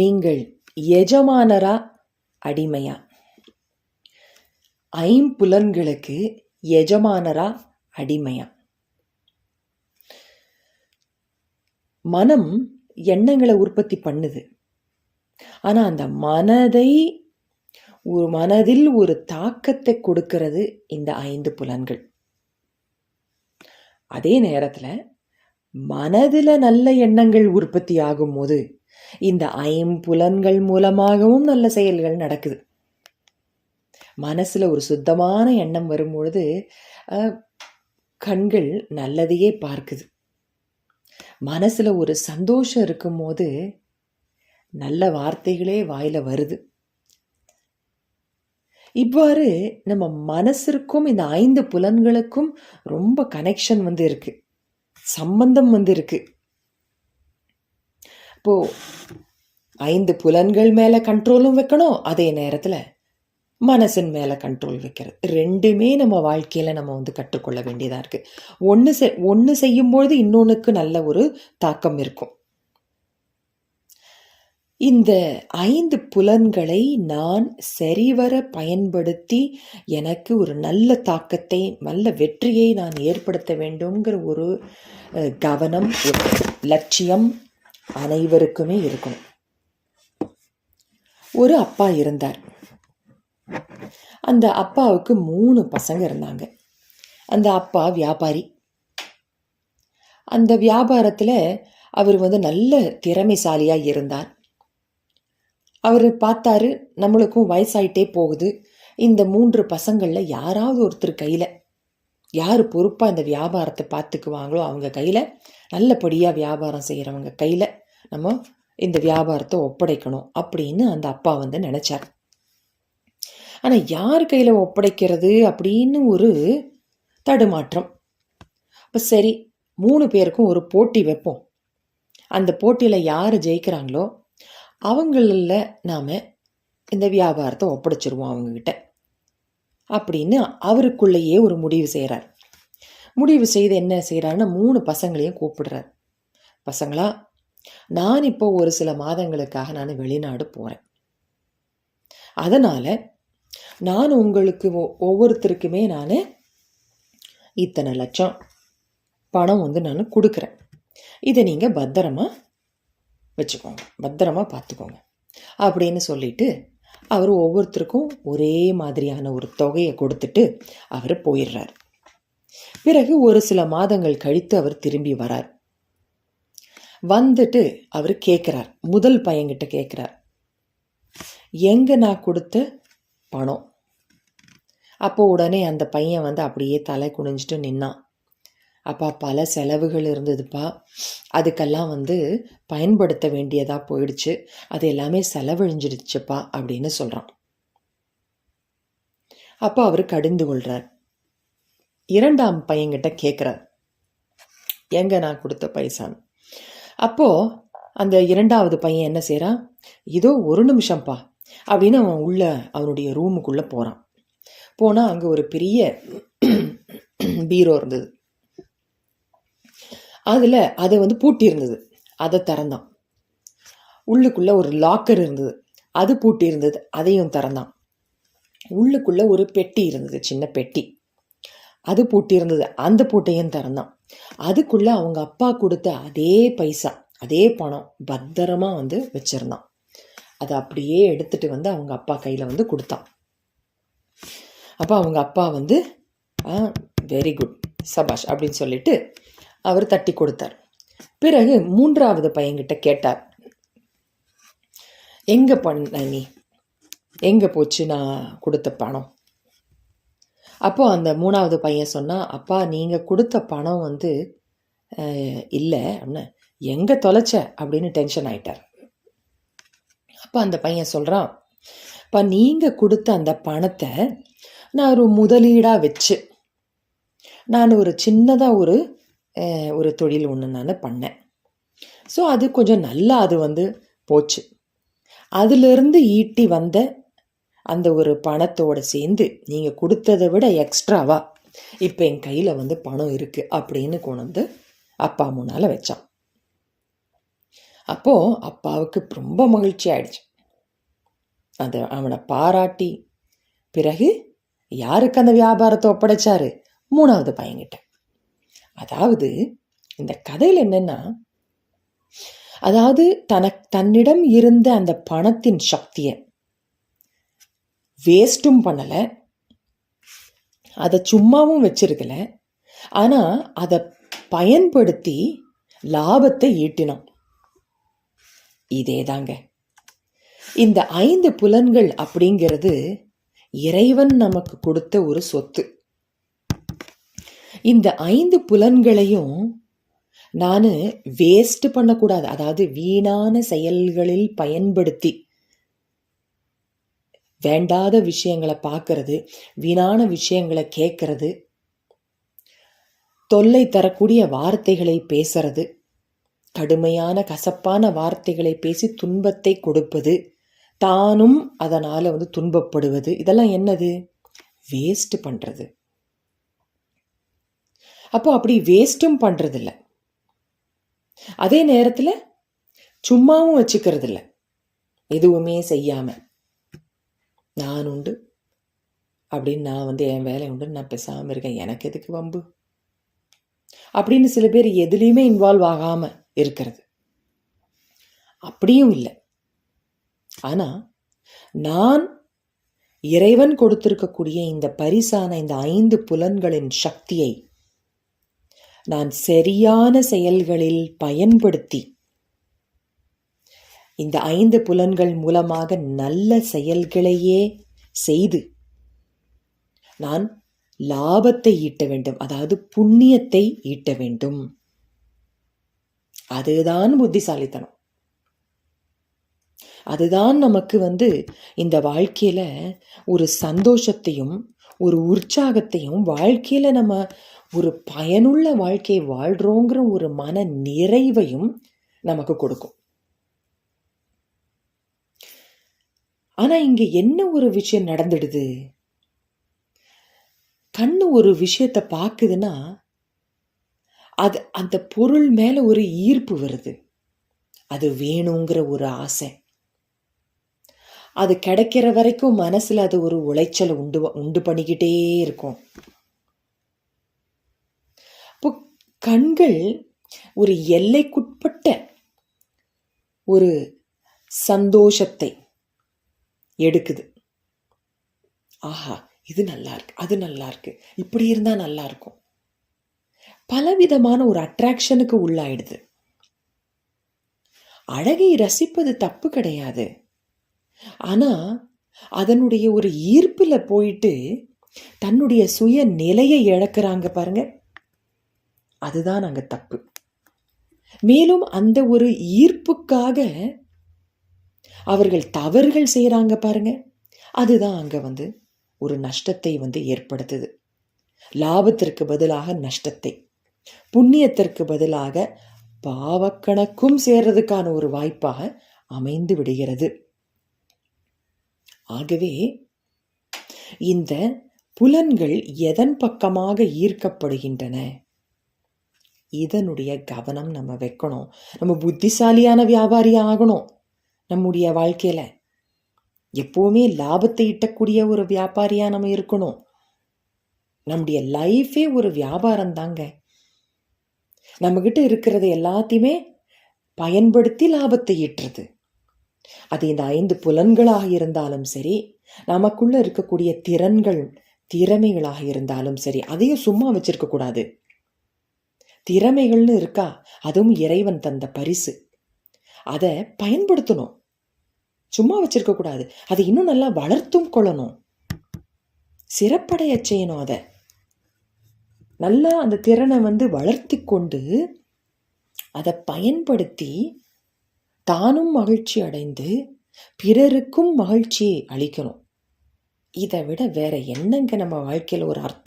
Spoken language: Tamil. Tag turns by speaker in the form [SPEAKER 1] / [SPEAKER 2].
[SPEAKER 1] நீங்கள் எஜமானரா? அடிமையா? ஐம்புலன்களுக்கு எஜமானரா? அடிமையா? மனம் எண்ணங்களை உற்பத்தி பண்ணுது. ஆனால் அந்த மனதை ஒரு மனதில் ஒரு தாக்கத்தை கொடுக்கிறது இந்த ஐந்து புலன்கள். அதே நேரத்தில் மனதில் நல்ல எண்ணங்கள் உற்பத்தி ஆகும்போது இந்த ஐம்புலன்கள் மூலமாகவும் நல்ல செயல்கள் நடக்குது. மனசில் ஒரு சுத்தமான எண்ணம் வரும்பொழுது கண்கள் நல்லதையே பார்க்குது. மனசில் ஒரு சந்தோஷம் இருக்கும்போது நல்ல வார்த்தைகளே வாயில் வருது. இவ்வாறு நம்ம மனசிற்கும் இந்த ஐந்து புலன்களுக்கும் ரொம்ப கனெக்ஷன் வந்து இருக்குது சம்பந்தம் வந்து இருக்குது இப்போது ஐந்து புலன்கள் மேல கண்ட்ரோலும் வைக்கணும் அதே நேரத்துல மனசின் மேல கண்ட்ரோல் வைக்கிறது. ரெண்டுமே நம்ம வாழ்க்கையில நம்ம வந்து கற்றுக்கொள்ள வேண்டியதா இருக்கு. ஒன்று செ ஒன்று செய்யும்பொழுது இன்னொன்றுக்கு நல்ல ஒரு தாக்கம் இருக்கும். இந்த ஐந்து புலன்களை நான் சரிவர பயன்படுத்தி எனக்கு ஒரு நல்ல தாக்கத்தை நல்ல வெற்றியை நான் ஏற்படுத்த வேண்டுங்கிற ஒரு கவனம் ஒரு லட்சியம் அனைவருக்குமே இருக்கும். ஒரு அப்பா இருந்தார். அந்த அப்பாவுக்கு மூணு பசங்க இருந்தாங்க. அந்த அப்பா வியாபாரி. அந்த வியாபாரத்தில் அவர் வந்து நல்ல திறமைசாலியாக இருந்தார். அவர் பார்த்தாரு நம்மளுக்கும் வயசாயிட்டே போகுது. இந்த மூன்று பசங்களில் யாராவது ஒருத்தர் கையில் யார் பொறுப்பாக இந்த வியாபாரத்தை பார்த்துக்குவாங்களோ அவங்க கையில் நல்லபடியாக வியாபாரம் செய்கிறவங்க கையில் நம்ம இந்த வியாபாரத்தை ஒப்படைக்கணும் அப்படின்னு அந்த அப்பா வந்து நினச்சார். ஆனால் யார் கையில் ஒப்படைக்கிறது அப்படின்னு ஒரு தடுமாற்றம். இப்போ சரி மூணு பேருக்கும் ஒரு போட்டி வைப்போம். அந்த போட்டியில் யார் ஜெயிக்கிறாங்களோ அவங்களில் நாம் இந்த வியாபாரத்தை ஒப்படைச்சிருவோம் அவங்கக்கிட்ட அப்படின்னு அவருக்குள்ளேயே ஒரு முடிவு செய்கிறார் முடிவு செய்து என்ன செய்கிறாருன்னா மூணு பசங்களையும் கூப்பிடுறார். பசங்களா நான் இப்போ ஒரு சில மாதங்களுக்காக நான் வெளிநாடு போகிறேன் அதனால் நான் உங்களுக்கு ஒ- ஒவ்வொருத்தருக்குமே நான் இத்தனை லட்சம் பணம் வந்து நான் கொடுக்குறேன். இதை நீங்கள் பத்திரமா வச்சுக்கோங்க. பத்திரமா பார்த்துக்கோங்க. அப்படின்னு சொல்லிட்டு அவர் ஒவ்வொருத்தருக்கும் ஒரே மாதிரியான ஒரு தொகையை கொடுத்துட்டு அவர் போயிடுறார். பிறகு ஒரு சில மாதங்கள் கழித்து அவர் திரும்பி வரார். வந்துட்டு அவர் கேட்குறார். முதல் பையன்கிட்ட கேட்குறார். எங்கே நான் கொடுத்த பணம்? அப்போ உடனே அந்த பையன் வந்து அப்படியே தலை குனிஞ்சிட்டு நின்னான். அப்பா பல செலவுகள் இருந்ததுப்பா. அதுக்கெல்லாம் வந்து பயன்படுத்த வேண்டியதாக போயிடுச்சு. அது எல்லாமே செலவழிஞ்சிடுச்சுப்பா அப்படின்னு சொல்கிறான் அப்போ அவர் கடிந்து கொள்கிறார் இரண்டாம் பையன்கிட்ட கேட்குறார் எங்க நான் கொடுத்த பைசான்னு. அப்போது அந்த இரண்டாவது பையன் என்ன செய்கிறான் இதோ ஒரு நிமிஷம்ப்பா அப்படின்னு அவன் உள்ள அவனுடைய ரூமுக்குள்ளே போகிறான் போனால் அங்கே ஒரு பெரிய பீரோ இருந்தது. அதில் அதை வந்து பூட்டி இருந்தது. அதை திறந்தான். உள்ளுக்குள்ளே ஒரு லாக்கர் இருந்தது. அது பூட்டி இருந்தது. அதையும் திறந்தான். உள்ளுக்குள்ளே ஒரு பெட்டி இருந்தது. சின்ன பெட்டி. அது பூட்டி இருந்தது அந்த பூட்டையும் திறந்தான் அதுக்குள்ள அவங்க அப்பா கொடுத்த அதே பைசா அதே பணம் பத்திரமா வந்து வச்சிருந்தான். அதை அப்படியே எடுத்துட்டு வந்து அவங்க அப்பா கையில வந்து கொடுத்தான். அப்போ அவங்க அப்பா வந்து வெரி குட் சபாஷ் அப்படின்னு சொல்லிட்டு அவர் தட்டி கொடுத்தார். பிறகு மூன்றாவது பையன்கிட்ட கேட்டார். எங்க பண்ண நீ? எங்க போச்சு? நான் கொடுத்த பணம். அப்போது அந்த மூணாவது பையன் சொன்னால் அப்பா நீங்கள் கொடுத்த பணம் வந்து இல்லை அப்படின்னு எங்கே தொலைச்ச? அப்படின்னு டென்ஷன் ஆயிட்டார். அப்போ அந்த பையன் சொல்கிறான் அப்பா நீங்கள் கொடுத்த அந்த பணத்தை நான் ஒரு முதலீடாக வச்சு நான் ஒரு சின்னதாக ஒரு ஒரு தொழில் ஒன்று நான் பண்ணேன். ஸோ அது கொஞ்சம் நல்லா அது வந்து போச்சு. அதிலிருந்து ஈட்டி வந்த அந்த ஒரு பணத்தோடு சேர்ந்து நீங்கள் கொடுத்ததை விட எக்ஸ்ட்ராவா இப்போ என் கையில் வந்து பணம் இருக்குது அப்படின்னு கொண்டு வந்து அப்பா முன்னால் வச்சான். அப்போது அப்பாவுக்கு ரொம்ப மகிழ்ச்சி ஆயிடுச்சு. அது அவனை பாராட்டி பிறகு யாருக்கு அந்த வியாபாரத்தை ஒப்படைச்சாரு? மூணாவது பையன்கிட்ட. அதாவது இந்த கதையில் என்னென்னா அதாவது தனக் தன்னிடம் இருந்த அந்த பணத்தின் சக்தியை வேஸ்ட்டும் பண்ணலை. அதை சும்மாவும் வச்சிருக்கல. ஆனால் அதை பயன்படுத்தி லாபத்தை ஈட்டினோம். இதே தாங்க இந்த ஐந்து புலன்கள் அப்படிங்கிறது இறைவன் நமக்கு கொடுத்த ஒரு சொத்து. இந்த ஐந்து புலன்களையும் நான் வேஸ்ட் பண்ணக்கூடாது. அதாவது வீணான செயல்களில் பயன்படுத்தி வேண்டாத விஷயங்களை பார்க்கறது வீணான விஷயங்களை கேட்கறது தொல்லை தரக்கூடிய வார்த்தைகளை பேசுறது கடுமையான கசப்பான வார்த்தைகளை பேசி துன்பத்தை கொடுப்பது தானும் அதனால் வந்து துன்பப்படுவது இதெல்லாம் என்னது? வேஸ்ட் பண்ணுறது அப்போ அப்படி வேஸ்ட்டும் பண்ணுறதில்ல அதே நேரத்தில் சும்மாவும் வச்சுக்கிறது இல்லை எதுவுமே செய்யாமல் நான் உண்டு. அப்படின்னு நான் வந்து என் வேலை உண்டு. நான் பேசாமல் இருக்கேன். எனக்கு எதுக்கு வம்பு? அப்படின்னு சில பேர் எதுலேயுமே இன்வால்வ் ஆகாமல் இருக்கிறது. அப்படியும் இல்லை. ஆனால் நான் இறைவன் கொடுத்திருக்கக்கூடிய இந்த பரிசான இந்த ஐந்து புலன்களின் சக்தியை நான் சரியான செயல்களில் பயன்படுத்தி இந்த ஐந்து புலன்கள் மூலமாக நல்ல செயல்களையே செய்து நான் லாபத்தை ஈட்ட வேண்டும். அதாவது புண்ணியத்தை ஈட்ட வேண்டும். அதுதான் புத்திசாலித்தனம். அதுதான் நமக்கு வந்து இந்த வாழ்க்கையில ஒரு சந்தோஷத்தையும் ஒரு உற்சாகத்தையும் வாழ்க்கையில நம்ம ஒரு பயனுள்ள வாழ்க்கையை வாழ்கிறோங்கிற ஒரு மன நிறைவையும் நமக்கு கொடுக்கும். ஆனா இங்க என்ன ஒரு விஷயம் நடந்துடுது? கண்ணு ஒரு விஷயத்தை பார்க்குதுன்னா அது அந்த பொருள் மேல ஒரு ஈர்ப்பு வருது. அது வேணுங்கிற ஒரு ஆசை. அது கிடைக்கிற வரைக்கும் மனசில் அது ஒரு உளைச்சலை உண்டு உண்டு பண்ணிக்கிட்டே இருக்கும். இப்போ கண்கள் ஒரு எல்லைக்குட்பட்ட ஒரு சந்தோஷத்தை எடுக்குது. ஆஹா இது நல்லா இருக்கு அது நல்லா இருக்கு இப்படி இருந்தால் நல்லா இருக்கும் பலவிதமான ஒரு அட்ராக்ஷனுக்கு உள்ளாயிடுது. அழகை ரசிப்பது தப்பு கிடையாது. ஆனா அதனுடைய ஒரு ஈர்ப்பில் போயிட்டு தன்னுடைய சுய நிலையை இழக்கிறாங்க பாருங்க. அதுதான் அங்கே தப்பு. மேலும் அந்த ஒரு ஈர்ப்புக்காக அவர்கள் தவறுகள் செய்கிறாங்க பாருங்க. அதுதான் அங்கே வந்து ஒரு நஷ்டத்தை வந்து ஏற்படுத்துது. லாபத்திற்கு பதிலாக நஷ்டத்தை புண்ணியத்திற்கு பதிலாக பாவக்கணக்கும் சேர்றதுக்கான ஒரு வாய்ப்பாக அமைந்து விடுகிறது. ஆகவே இந்த புலன்கள் எதன் பக்கமாக ஈர்க்கப்படுகின்றன? இதனுடைய கவனம் நம்ம வைக்கணும். நம்ம புத்திசாலியான வியாபாரி ஆகணும். நம்முடைய வாழ்க்கையில் எப்போவுமே லாபத்தை ஈட்டக்கூடிய ஒரு வியாபாரியாக நம்ம இருக்கணும். நம்முடைய லைஃபே ஒரு வியாபாரம் தாங்க நம்மக்கிட்ட இருக்கிறது எல்லாத்தையுமே பயன்படுத்தி லாபத்தை ஈட்டுறது. அது இந்த ஐந்து புலன்களாக இருந்தாலும் சரி நமக்குள்ள இருக்கக்கூடிய திறன்கள் திறமைகளாக இருந்தாலும் சரி அதையும் சும்மா வச்சிருக்க கூடாது. திறமைகள்னு இருக்கா அதுவும் இறைவன் தந்த பரிசு. அதை பயன்படுத்தணும். சும்மா வச்சிருக்க கூடாது. அதை இன்னும் நல்லா வளர்த்தும் கொள்ளணும். சிறப்படைய செய்யணும் அதை. நல்லா அந்த திறனை வந்து வளர்த்தி கொண்டு அதை பயன்படுத்தி தானும் மகிழ்ச்சி அடைந்து பிறருக்கும் மகிழ்ச்சியை அளிக்கணும். இதை விட வேற என்னங்க நம்ம வாழ்க்கையில் ஒரு அர்த்தம்?